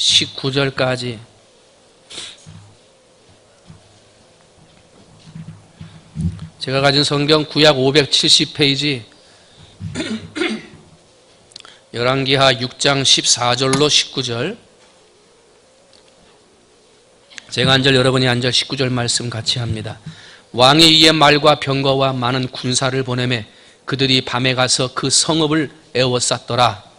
19절까지 제가 가진 성경 구약 570페이지 열왕기하 6장 14절로 19절 제가 한 절 여러분이 한 절 19절 말씀 같이 합니다. 왕이 이에 말과 병거와 많은 군사를 보내매 그들이 밤에 가서 그 성읍을 에워쌌더라.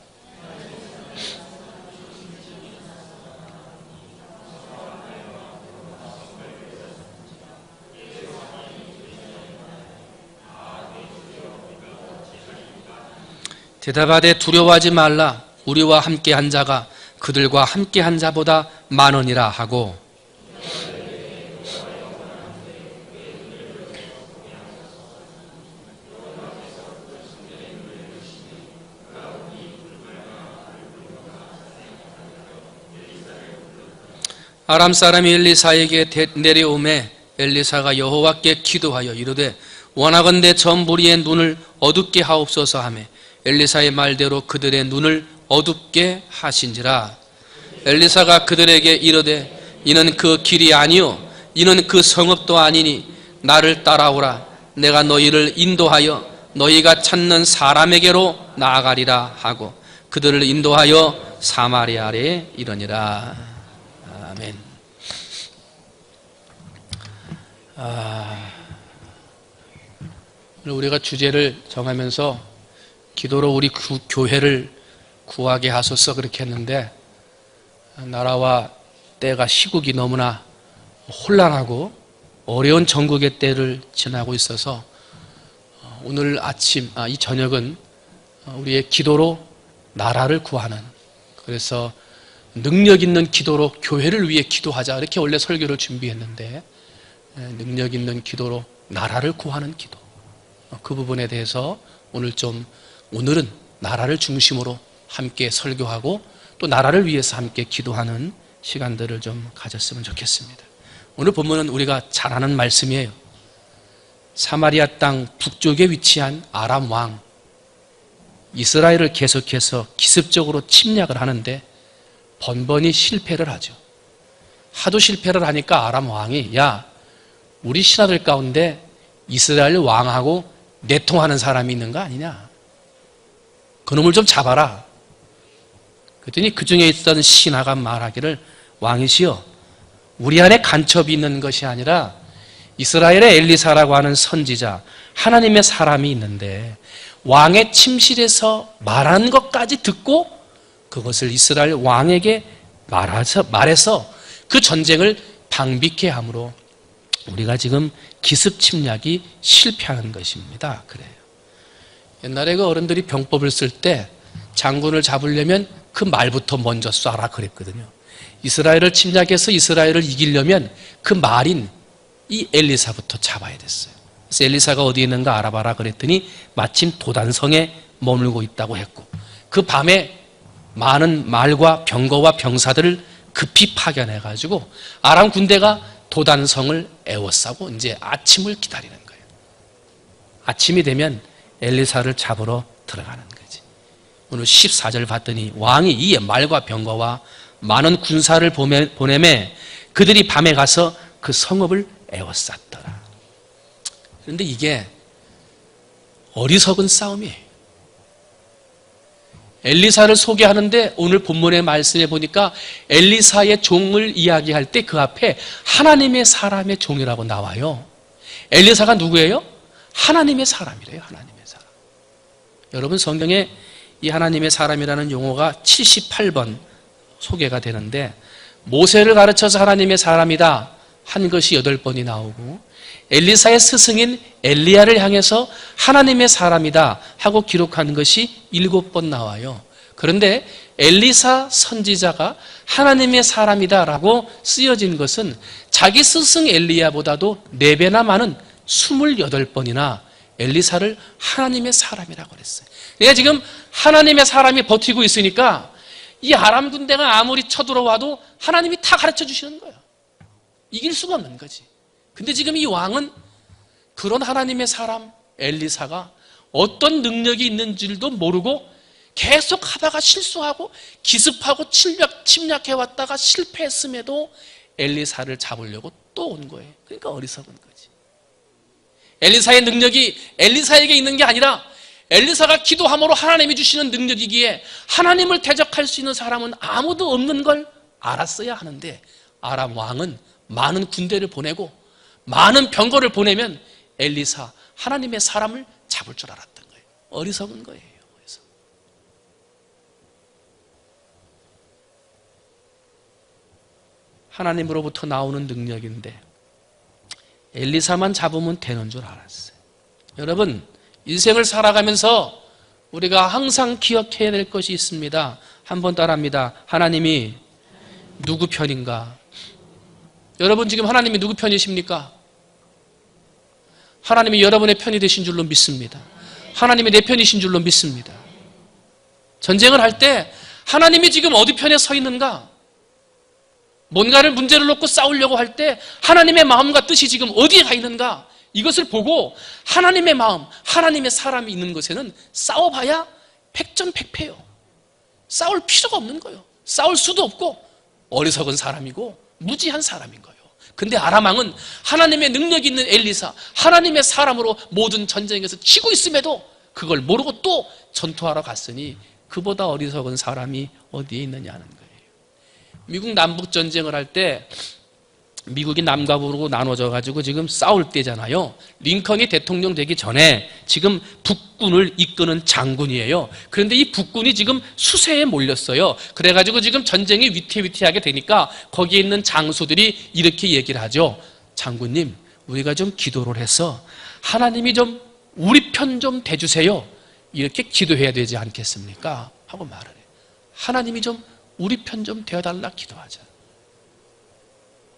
대답하되 두려워하지 말라. 우리와 함께 한 자가 그들과 함께 한 자보다 만원이라 하고 아람 사람이 엘리사에게 내려오매 엘리사가 여호와께 기도하여 이르되 원하건대 전 무리의 눈을 어둡게 하옵소서 하매 엘리사의 말대로 그들의 눈을 어둡게 하신지라. 엘리사가 그들에게 이르되 이는 그 길이 아니요 이는 그 성읍도 아니니 나를 따라오라. 내가 너희를 인도하여 너희가 찾는 사람에게로 나아가리라 하고 그들을 인도하여 사마리아에 이르니라. 아멘. 아, 우리가 주제를 정하면서 기도로 우리 교회를 구하게 하소서 그렇게 했는데 나라와 때가 시국이 너무나 혼란하고 어려운 전국의 때를 지나고 있어서 오늘 아침, 아, 이 저녁은 우리의 기도로 나라를 구하는 그래서 능력 있는 기도로 교회를 위해 기도하자 이렇게 원래 설교를 준비했는데 능력 있는 기도로 나라를 구하는 기도. 그 부분에 대해서 오늘 좀 오늘은 나라를 중심으로 함께 설교하고 또 나라를 위해서 함께 기도하는 시간들을 좀 가졌으면 좋겠습니다. 오늘 본문은 우리가 잘 아는 말씀이에요. 사마리아 땅 북쪽에 위치한 아람 왕 이스라엘을 계속해서 기습적으로 침략을 하는데 번번이 실패를 하죠. 하도 실패를 하니까 아람 왕이 야 우리 신하들 가운데 이스라엘 왕하고 내통하는 사람이 있는 거 아니냐? 그놈을 좀 잡아라. 그랬더니 그 중에 있던 신하가 말하기를 왕이시여 우리 안에 간첩이 있는 것이 아니라 이스라엘의 엘리사라고 하는 선지자 하나님의 사람이 있는데 왕의 침실에서 말한 것까지 듣고 그것을 이스라엘 왕에게 말해서, 말해서 그 전쟁을 방비케 함으로 우리가 지금 기습 침략이 실패하는 것입니다. 그래요. 옛날에 그 어른들이 병법을 쓸 때 장군을 잡으려면 그 말부터 먼저 쏴라 그랬거든요. 이스라엘을 침략해서 이스라엘을 이기려면 그 말인 이 엘리사부터 잡아야 됐어요. 그래서 엘리사가 어디 있는가 알아봐라 그랬더니 마침 도단성에 머물고 있다고 했고 그 밤에 많은 말과 병거와 병사들을 급히 파견해 가지고 아람 군대가 도단성을 에워싸고 이제 아침을 기다리는 거예요. 아침이 되면 엘리사를 잡으러 들어가는 거지. 오늘 14절 봤더니 왕이 이에 말과 병거와 많은 군사를 보내매 그들이 밤에 가서 그 성읍을 에워쌌더라. 그런데 이게 어리석은 싸움이에요. 엘리사를 소개하는데 오늘 본문의 말씀에 보니까 엘리사의 종을 이야기할 때 그 앞에 하나님의 사람의 종이라고 나와요. 엘리사가 누구예요? 하나님의 사람이래요. 하나님. 여러분 성경에 이 하나님의 사람이라는 용어가 78번 소개가 되는데 모세를 가르쳐서 하나님의 사람이다 한 것이 8번이 나오고 엘리사의 스승인 엘리야를 향해서 하나님의 사람이다 하고 기록한 것이 7번 나와요. 그런데 엘리사 선지자가 하나님의 사람이다라고 쓰여진 것은 자기 스승 엘리야보다도 4배나 많은 28번이나 엘리사를 하나님의 사람이라고 그랬어요. 내가 지금 하나님의 사람이 버티고 있으니까 이 아람 군대가 아무리 쳐들어와도 하나님이 다 가르쳐 주시는 거예요. 이길 수가 없는 거지. 근데 지금 이 왕은 그런 하나님의 사람 엘리사가 어떤 능력이 있는지도 모르고 계속 하다가 실수하고 기습하고 침략, 침략해 왔다가 실패했음에도 엘리사를 잡으려고 또 온 거예요. 그러니까 어리석은 거지. 엘리사의 능력이 엘리사에게 있는 게 아니라 엘리사가 기도함으로 하나님이 주시는 능력이기에 하나님을 대적할 수 있는 사람은 아무도 없는 걸 알았어야 하는데 아람 왕은 많은 군대를 보내고 많은 병거를 보내면 엘리사 하나님의 사람을 잡을 줄 알았던 거예요. 어리석은 거예요. 그래서 하나님으로부터 나오는 능력인데 엘리사만 잡으면 되는 줄 알았어요. 여러분 인생을 살아가면서 우리가 항상 기억해야 될 것이 있습니다. 한 번 따라합니다. 하나님이 누구 편인가? 여러분 지금 하나님이 누구 편이십니까? 하나님이 여러분의 편이 되신 줄로 믿습니다. 하나님이 내 편이신 줄로 믿습니다. 전쟁을 할 때 하나님이 지금 어디 편에 서 있는가? 뭔가를 문제를 놓고 싸우려고 할 때 하나님의 마음과 뜻이 지금 어디에 가 있는가? 이것을 보고 하나님의 마음, 하나님의 사람이 있는 곳에는 싸워봐야 백전백패요. 싸울 필요가 없는 거예요. 싸울 수도 없고 어리석은 사람이고 무지한 사람인 거예요. 근데 아람왕은 하나님의 능력이 있는 엘리사, 하나님의 사람으로 모든 전쟁에서 치고 있음에도 그걸 모르고 또 전투하러 갔으니 그보다 어리석은 사람이 어디에 있느냐는 거예요. 미국 남북 전쟁을 할 때 미국이 남과 북으로 나눠져 가지고 지금 싸울 때잖아요. 링컨이 대통령 되기 전에 지금 북군을 이끄는 장군이에요. 그런데 이 북군이 지금 수세에 몰렸어요. 그래 가지고 지금 전쟁이 위태위태하게 되니까 거기에 있는 장수들이 이렇게 얘기를 하죠. 장군님, 우리가 좀 기도를 해서 하나님이 좀 우리 편 좀 대주세요. 이렇게 기도해야 되지 않겠습니까? 하고 말을 해요. 하나님이 좀 우리 편 좀 되어달라 기도하자.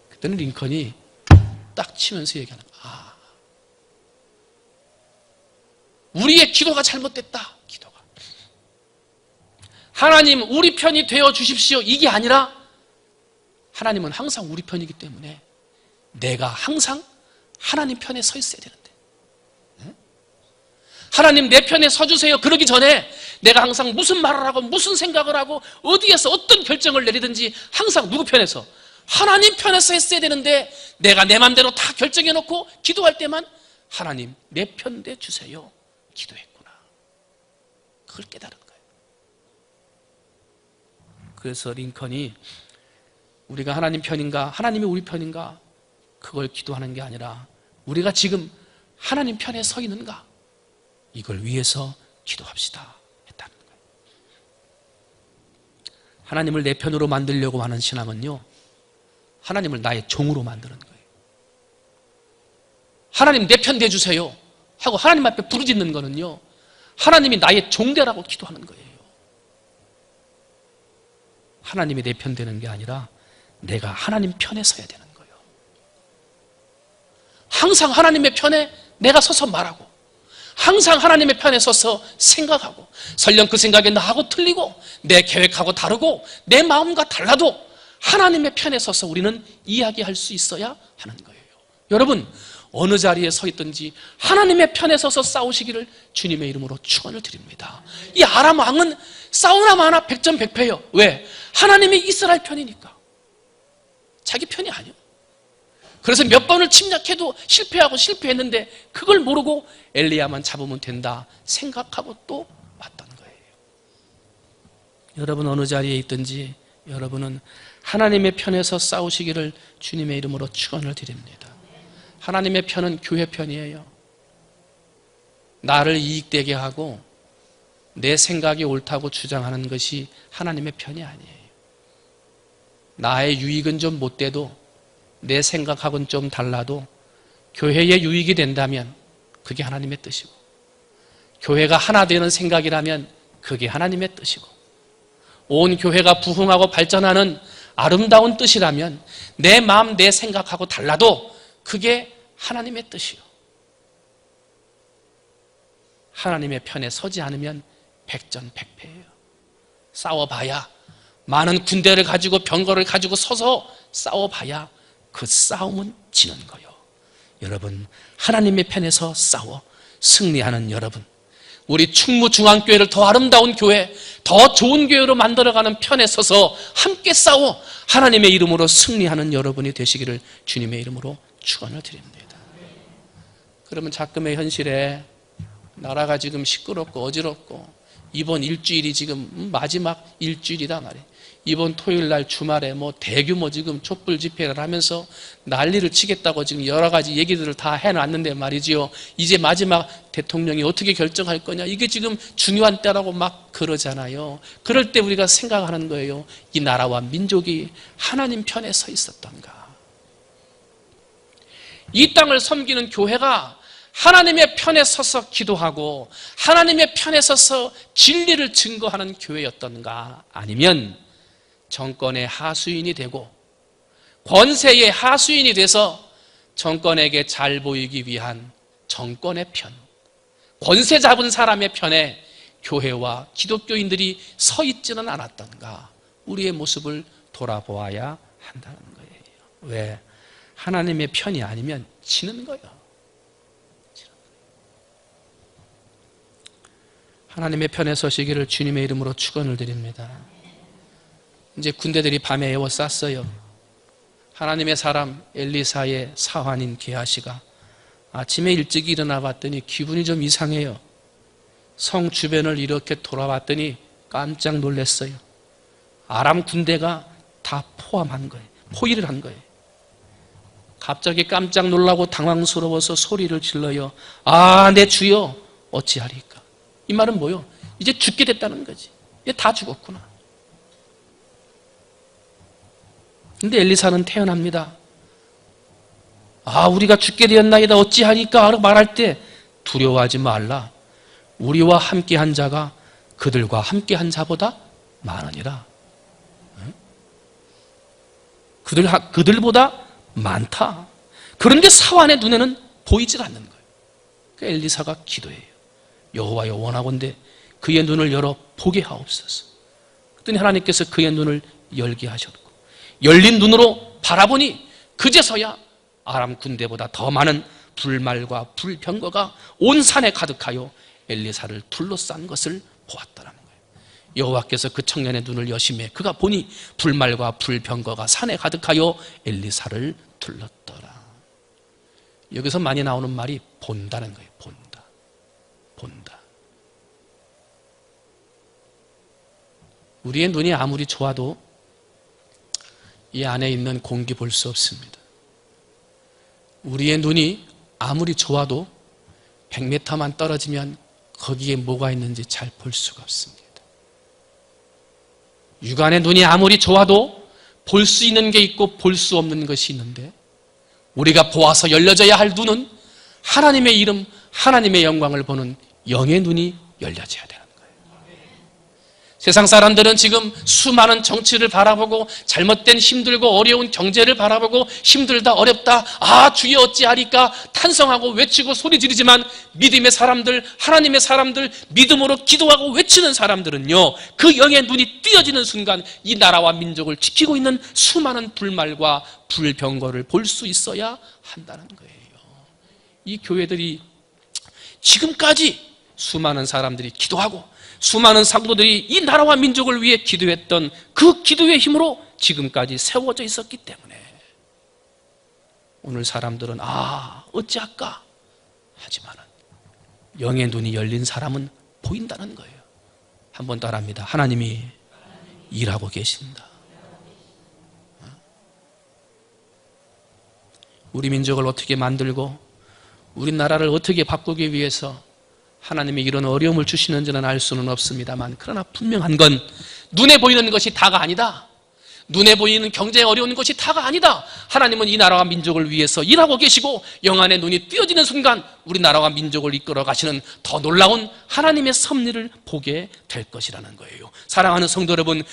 그때는 링컨이 딱 치면서 얘기하는. 아, 우리의 기도가 잘못됐다. 기도가. 하나님 우리 편이 되어 주십시오. 이게 아니라 하나님은 항상 우리 편이기 때문에 내가 항상 하나님 편에 서 있어야 되는데. 하나님 내 편에 서주세요. 그러기 전에 내가 항상 무슨 말을 하고 무슨 생각을 하고 어디에서 어떤 결정을 내리든지 항상 누구 편에서 하나님 편에서 했어야 되는데 내가 내 맘대로 다 결정해 놓고 기도할 때만 하나님 내 편 대 주세요. 기도했구나. 그걸 깨달은 거예요. 그래서 링컨이 우리가 하나님 편인가, 하나님이 우리 편인가, 그걸 기도하는 게 아니라 우리가 지금 하나님 편에 서 있는가, 이걸 위해서 기도합시다. 했다는 거예요. 하나님을 내 편으로 만들려고 하는 신앙은요, 하나님을 나의 종으로 만드는 거예요. 하나님 내편 대주세요. 하고 하나님 앞에 부르짖는 거는요, 하나님이 나의 종대라고 기도하는 거예요. 하나님이 내 편 되는 게 아니라 내가 하나님 편에 서야 되는 거예요. 항상 하나님의 편에 내가 서서 말하고, 항상 하나님의 편에 서서 생각하고, 설령 그 생각이 나하고 틀리고, 내 계획하고 다르고, 내 마음과 달라도 하나님의 편에 서서 우리는 이야기할 수 있어야 하는 거예요. 여러분, 어느 자리에 서 있든지 하나님의 편에 서서 싸우시기를 주님의 이름으로 축원을 드립니다. 이 아람 왕은 싸우나 마나 백전백패요. 왜? 하나님이 이스라엘 편이니까. 자기 편이 아니요. 그래서 몇 번을 침략해도 실패하고 실패했는데 그걸 모르고 엘리야만 잡으면 된다 생각하고 또 왔던 거예요. 여러분 어느 자리에 있든지 여러분은 하나님의 편에서 싸우시기를 주님의 이름으로 축원을 드립니다. 하나님의 편은 교회 편이에요. 나를 이익되게 하고 내 생각이 옳다고 주장하는 것이 하나님의 편이 아니에요. 나의 유익은 좀 못돼도 내 생각하고는 좀 달라도 교회의 유익이 된다면 그게 하나님의 뜻이고 교회가 하나 되는 생각이라면 그게 하나님의 뜻이고 온 교회가 부흥하고 발전하는 아름다운 뜻이라면 내 마음, 내 생각하고 달라도 그게 하나님의 뜻이요. 하나님의 편에 서지 않으면 백전백패예요. 싸워봐야 많은 군대를 가지고 병거를 가지고 서서 싸워봐야 그 싸움은 지는 거요. 여러분 하나님의 편에서 싸워 승리하는 여러분 우리 충무중앙교회를 더 아름다운 교회, 더 좋은 교회로 만들어가는 편에 서서 함께 싸워 하나님의 이름으로 승리하는 여러분이 되시기를 주님의 이름으로 축원을 드립니다. 그러면 자금의 현실에 나라가 지금 시끄럽고 어지럽고 이번 일주일이 지금 마지막 일주일이다 말이에요. 이번 토요일 날 주말에 뭐 대규모 지금 촛불 집회를 하면서 난리를 치겠다고 지금 여러 가지 얘기들을 다 해놨는데 말이지요. 이제 마지막 대통령이 어떻게 결정할 거냐. 이게 지금 중요한 때라고 막 그러잖아요. 그럴 때 우리가 생각하는 거예요. 이 나라와 민족이 하나님 편에 서 있었던가. 이 땅을 섬기는 교회가 하나님의 편에 서서 기도하고 하나님의 편에 서서 진리를 증거하는 교회였던가 아니면 정권의 하수인이 되고 권세의 하수인이 돼서 정권에게 잘 보이기 위한 정권의 편, 권세 잡은 사람의 편에 교회와 기독교인들이 서 있지는 않았던가 우리의 모습을 돌아보아야 한다는 거예요. 왜? 하나님의 편이 아니면 지는 거예요. 하나님의 편에 서시기를 주님의 이름으로 축원을 드립니다. 이제 군대들이 밤에 에워 쌌어요. 하나님의 사람 엘리사의 사환인 게하시가 아침에 일찍 일어나 봤더니 기분이 좀 이상해요. 성 주변을 이렇게 돌아봤더니 깜짝 놀랐어요. 아람 군대가 다 포함한 거예요. 포위를 한 거예요. 갑자기 깜짝 놀라고 당황스러워서 소리를 질러요. 아, 내 주여, 어찌하리까? 이 말은 뭐요? 이제 죽게 됐다는 거지. 이제 다 죽었구나. 근데 엘리사는 태어납니다. 아, 우리가 죽게 되었나이다. 어찌하니까? 말할 때 두려워하지 말라. 우리와 함께 한 자가 그들과 함께 한 자보다 많으니라. 그들, 그들보다 많다. 그런데 사환의 눈에는 보이질 않는 거예요. 그 엘리사가 기도해요. 여호와여 원하건대 그의 눈을 열어 보게 하옵소서. 그랬더니 하나님께서 그의 눈을 열게 하셨고 열린 눈으로 바라보니 그제서야 아람 군대보다 더 많은 불말과 불병거가 온 산에 가득하여 엘리사를 둘러싼 것을 보았다라는 거예요. 여호와께서 그 청년의 눈을 여심해 그가 보니 불말과 불병거가 산에 가득하여 엘리사를 둘렀더라. 여기서 많이 나오는 말이 본다는 거예요. 본다. 본다. 우리의 눈이 아무리 좋아도 이 안에 있는 공기 볼 수 없습니다. 우리의 눈이 아무리 좋아도 100m만 떨어지면 거기에 뭐가 있는지 잘 볼 수가 없습니다. 육안의 눈이 아무리 좋아도 볼 수 있는 게 있고 볼 수 없는 것이 있는데 우리가 보아서 열려져야 할 눈은 하나님의 이름, 하나님의 영광을 보는 영의 눈이 열려져야 돼요. 세상 사람들은 지금 수많은 정치를 바라보고 잘못된 힘들고 어려운 경제를 바라보고 힘들다 어렵다 아 주여 어찌하리까 탄성하고 외치고 소리 지르지만 믿음의 사람들 하나님의 사람들 믿음으로 기도하고 외치는 사람들은요 그 영의 눈이 띄어지는 순간 이 나라와 민족을 지키고 있는 수많은 불말과 불병거를 볼 수 있어야 한다는 거예요 이 교회들이 지금까지 수많은 사람들이 기도하고 수많은 상도들이 이 나라와 민족을 위해 기도했던 그 기도의 힘으로 지금까지 세워져 있었기 때문에 오늘 사람들은 아 어찌할까? 하지만 영의 눈이 열린 사람은 보인다는 거예요. 한번 따라합니다. 하나님이 일하고 계신다. 우리 민족을 어떻게 만들고 우리나라를 어떻게 바꾸기 위해서 하나님이 이런 어려움을 주시는지는 알 수는 없습니다만 그러나 분명한 건 눈에 보이는 것이 다가 아니다. 눈에 보이는 경제에 어려운 것이 다가 아니다. 하나님은 이 나라와 민족을 위해서 일하고 계시고 영안의 눈이 띄어지는 순간 우리 나라와 민족을 이끌어 가시는 더 놀라운 하나님의 섭리를 보게 될 것이라는 거예요. 사랑하는 성도 여러분,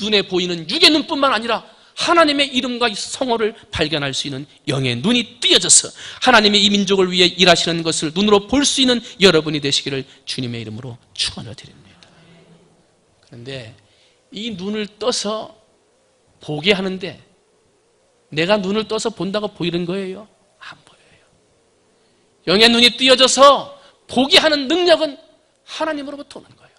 눈에 보이는 육의 눈뿐만 아니라 하나님의 이름과 성호를 발견할 수 있는 영의 눈이 띄어져서 하나님의 이 민족을 위해 일하시는 것을 눈으로 볼 수 있는 여러분이 되시기를 주님의 이름으로 축원을 드립니다. 그런데 이 눈을 떠서 보게 하는데 내가 눈을 떠서 본다고 보이는 거예요? 안 보여요. 영의 눈이 띄어져서 보게 하는 능력은 하나님으로부터 오는 거예요.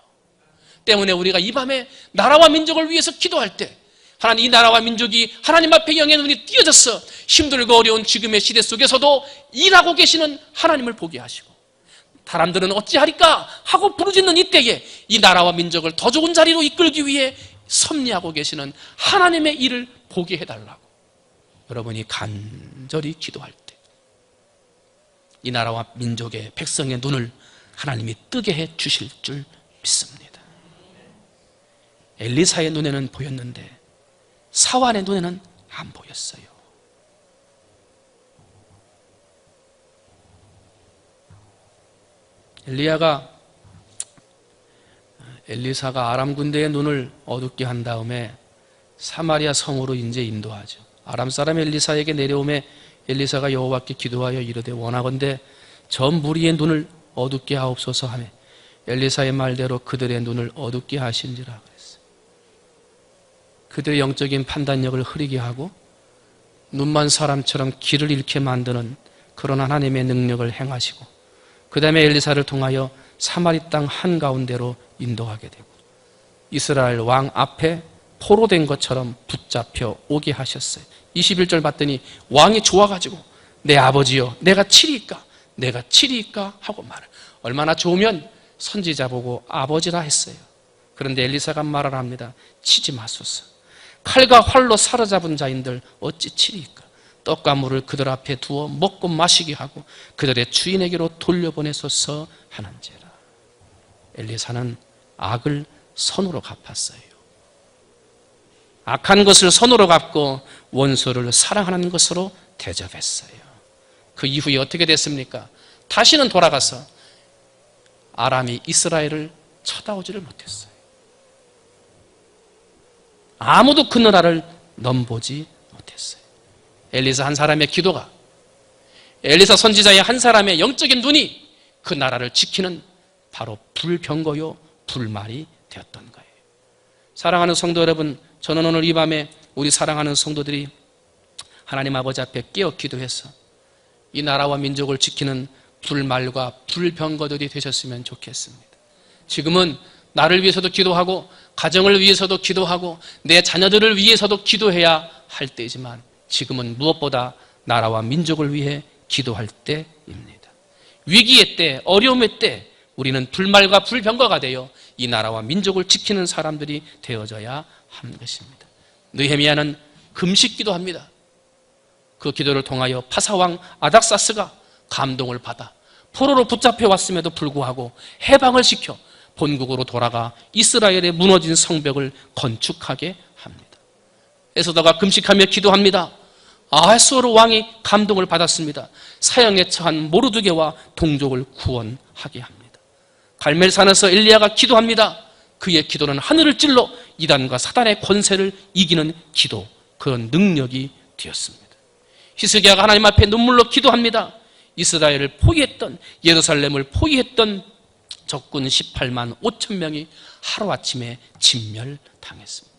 때문에 우리가 이 밤에 나라와 민족을 위해서 기도할 때 하나님 이 나라와 민족이 하나님 앞에 영의 눈이 띄어져서 힘들고 어려운 지금의 시대 속에서도 일하고 계시는 하나님을 보게 하시고 사람들은 어찌하리까 하고 부르짖는 이때에 이 나라와 민족을 더 좋은 자리로 이끌기 위해 섭리하고 계시는 하나님의 일을 보게 해달라고 여러분이 간절히 기도할 때 이 나라와 민족의 백성의 눈을 하나님이 뜨게 해 주실 줄 믿습니다. 엘리사의 눈에는 보였는데 사환의 눈에는 안 보였어요. 엘리야가 엘리사가 아람 군대의 눈을 어둡게 한 다음에 사마리아 성으로 이제 인도하죠. 아람 사람 엘리사에게 내려오매 엘리사가 여호와께 기도하여 이르되 원하건대 저 무리의 눈을 어둡게 하옵소서 하며 엘리사의 말대로 그들의 눈을 어둡게 하신지라 그들의 영적인 판단력을 흐리게 하고 눈만 사람처럼 길을 잃게 만드는 그런 하나님의 능력을 행하시고 그 다음에 엘리사를 통하여 사마리 땅 한가운데로 인도하게 되고 이스라엘 왕 앞에 포로된 것처럼 붙잡혀 오게 하셨어요. 21절 봤더니 왕이 좋아가지고 내 아버지여 내가 치리까 내가 치리까 하고 말을 얼마나 좋으면 선지자 보고 아버지라 했어요. 그런데 엘리사가 말을 합니다. 치지 마소서. 칼과 활로 사로잡은 자인들 어찌 치리까? 떡과 물을 그들 앞에 두어 먹고 마시게 하고 그들의 주인에게로 돌려보내소서 하는지라. 엘리사는 악을 선으로 갚았어요. 악한 것을 선으로 갚고 원수를 사랑하는 것으로 대접했어요. 그 이후에 어떻게 됐습니까? 다시는 돌아가서 아람이 이스라엘을 쳐다오지를 못했어요. 아무도 그 나라를 넘보지 못했어요. 엘리사 한 사람의 기도가 엘리사 선지자의 한 사람의 영적인 눈이 그 나라를 지키는 바로 불병거요 불말이 되었던 거예요. 사랑하는 성도 여러분, 저는 오늘 이 밤에 우리 사랑하는 성도들이 하나님 아버지 앞에 깨어 기도해서 이 나라와 민족을 지키는 불말과 불병거들이 되셨으면 좋겠습니다. 지금은 나를 위해서도 기도하고 가정을 위해서도 기도하고 내 자녀들을 위해서도 기도해야 할 때이지만 지금은 무엇보다 나라와 민족을 위해 기도할 때입니다. 위기의 때, 어려움의 때 우리는 불말과 불병거가 되어 이 나라와 민족을 지키는 사람들이 되어져야 하는 것입니다. 느헤미야는 금식 기도 합니다. 그 기도를 통하여 파사왕 아닥사스가 감동을 받아 포로로 붙잡혀 왔음에도 불구하고 해방을 시켜 본국으로 돌아가 이스라엘의 무너진 성벽을 건축하게 합니다. 에서다가 금식하며 기도합니다. 아하스오르 왕이 감동을 받았습니다. 사형에 처한 모르드게와 동족을 구원하게 합니다. 갈멜산에서 엘리야가 기도합니다. 그의 기도는 하늘을 찔러 이단과 사단의 권세를 이기는 기도, 그런 능력이 되었습니다. 히스기야가 하나님 앞에 눈물로 기도합니다. 이스라엘을 포위했던 예루살렘을 포위했던 적군 18만 5천 명이 하루아침에 진멸당했습니다.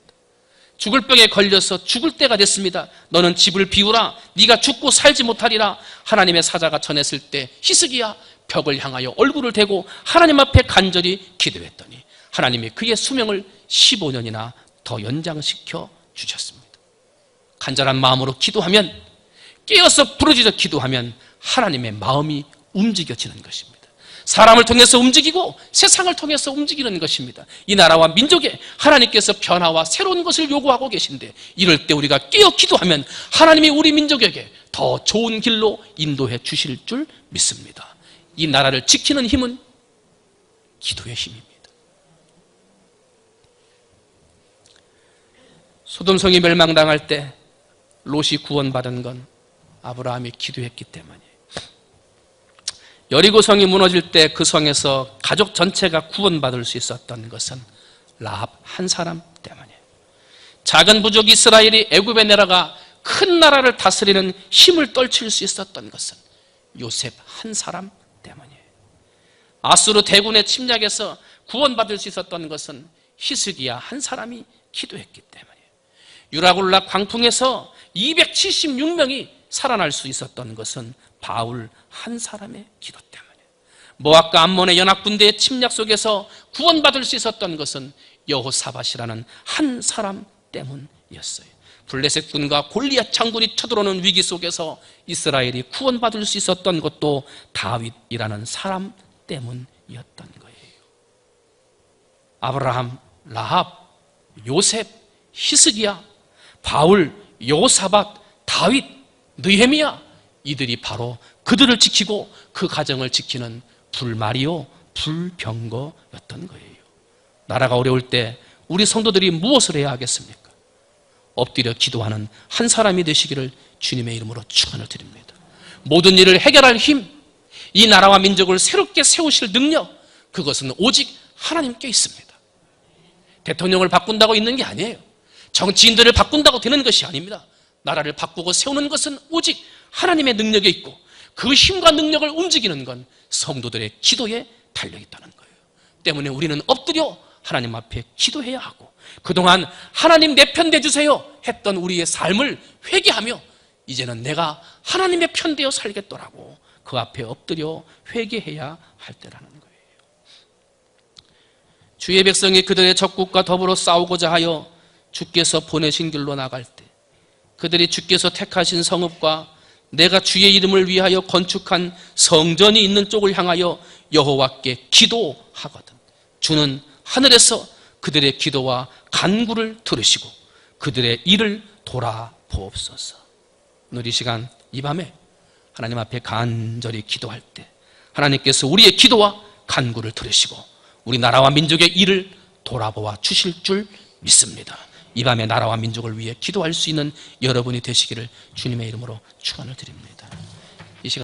죽을 병에 걸려서 죽을 때가 됐습니다. 너는 집을 비우라. 네가 죽고 살지 못하리라. 하나님의 사자가 전했을 때 히스기야 벽을 향하여 얼굴을 대고 하나님 앞에 간절히 기도했더니 하나님이 그의 수명을 15년이나 더 연장시켜 주셨습니다. 간절한 마음으로 기도하면 깨어서 부르짖어 기도하면 하나님의 마음이 움직여지는 것입니다. 사람을 통해서 움직이고 세상을 통해서 움직이는 것입니다. 이 나라와 민족에 하나님께서 변화와 새로운 것을 요구하고 계신데 이럴 때 우리가 깨어 기도하면 하나님이 우리 민족에게 더 좋은 길로 인도해 주실 줄 믿습니다. 이 나라를 지키는 힘은 기도의 힘입니다. 소돔성이 멸망당할 때 롯이 구원받은 건 아브라함이 기도했기 때문이에요. 여리고성이 무너질 때 그 성에서 가족 전체가 구원받을 수 있었던 것은 라합 한 사람 때문이에요. 작은 부족 이스라엘이 애굽에 내려가 큰 나라를 다스리는 힘을 떨칠 수 있었던 것은 요셉 한 사람 때문이에요. 아수르 대군의 침략에서 구원받을 수 있었던 것은 히스기야 한 사람이 기도했기 때문이에요. 유라굴라 광풍에서 276명이 살아날 수 있었던 것은 바울 한 사람의 기도 때문에 모압과 암몬의 연합군대의 침략 속에서 구원받을 수 있었던 것은 여호사밧이라는 한 사람 때문이었어요. 블레셋 군과 골리앗 장군이 쳐들어오는 위기 속에서 이스라엘이 구원받을 수 있었던 것도 다윗이라는 사람 때문이었던 거예요. 아브라함, 라합, 요셉, 히스기야, 바울, 요사밧, 다윗, 느헤미야 이들이 바로 그들을 지키고 그 가정을 지키는 불말이요 불병거였던 거예요. 나라가 어려울 때 우리 성도들이 무엇을 해야 하겠습니까? 엎드려 기도하는 한 사람이 되시기를 주님의 이름으로 축원을 드립니다. 모든 일을 해결할 힘, 이 나라와 민족을 새롭게 세우실 능력, 그것은 오직 하나님께 있습니다. 대통령을 바꾼다고 있는 게 아니에요. 정치인들을 바꾼다고 되는 것이 아닙니다. 나라를 바꾸고 세우는 것은 오직 하나님의 능력에 있고 그 힘과 능력을 움직이는 건 성도들의 기도에 달려 있다는 거예요. 때문에 우리는 엎드려 하나님 앞에 기도해야 하고 그동안 하나님 내편 돼주세요 했던 우리의 삶을 회개하며 이제는 내가 하나님의 편 되어 살겠더라고 그 앞에 엎드려 회개해야 할 때라는 거예요. 주의 백성이 그들의 적국과 더불어 싸우고자 하여 주께서 보내신 길로 나갈 때 그들이 주께서 택하신 성읍과 내가 주의 이름을 위하여 건축한 성전이 있는 쪽을 향하여 여호와께 기도하거든. 주는 하늘에서 그들의 기도와 간구를 들으시고 그들의 일을 돌아보옵소서. 오늘 이 시간 이 밤에 하나님 앞에 간절히 기도할 때 하나님께서 우리의 기도와 간구를 들으시고 우리 나라와 민족의 일을 돌아보아 주실 줄 믿습니다. 이 밤에 나라와 민족을 위해 기도할 수 있는 여러분이 되시기를 주님의 이름으로 축원을 드립니다.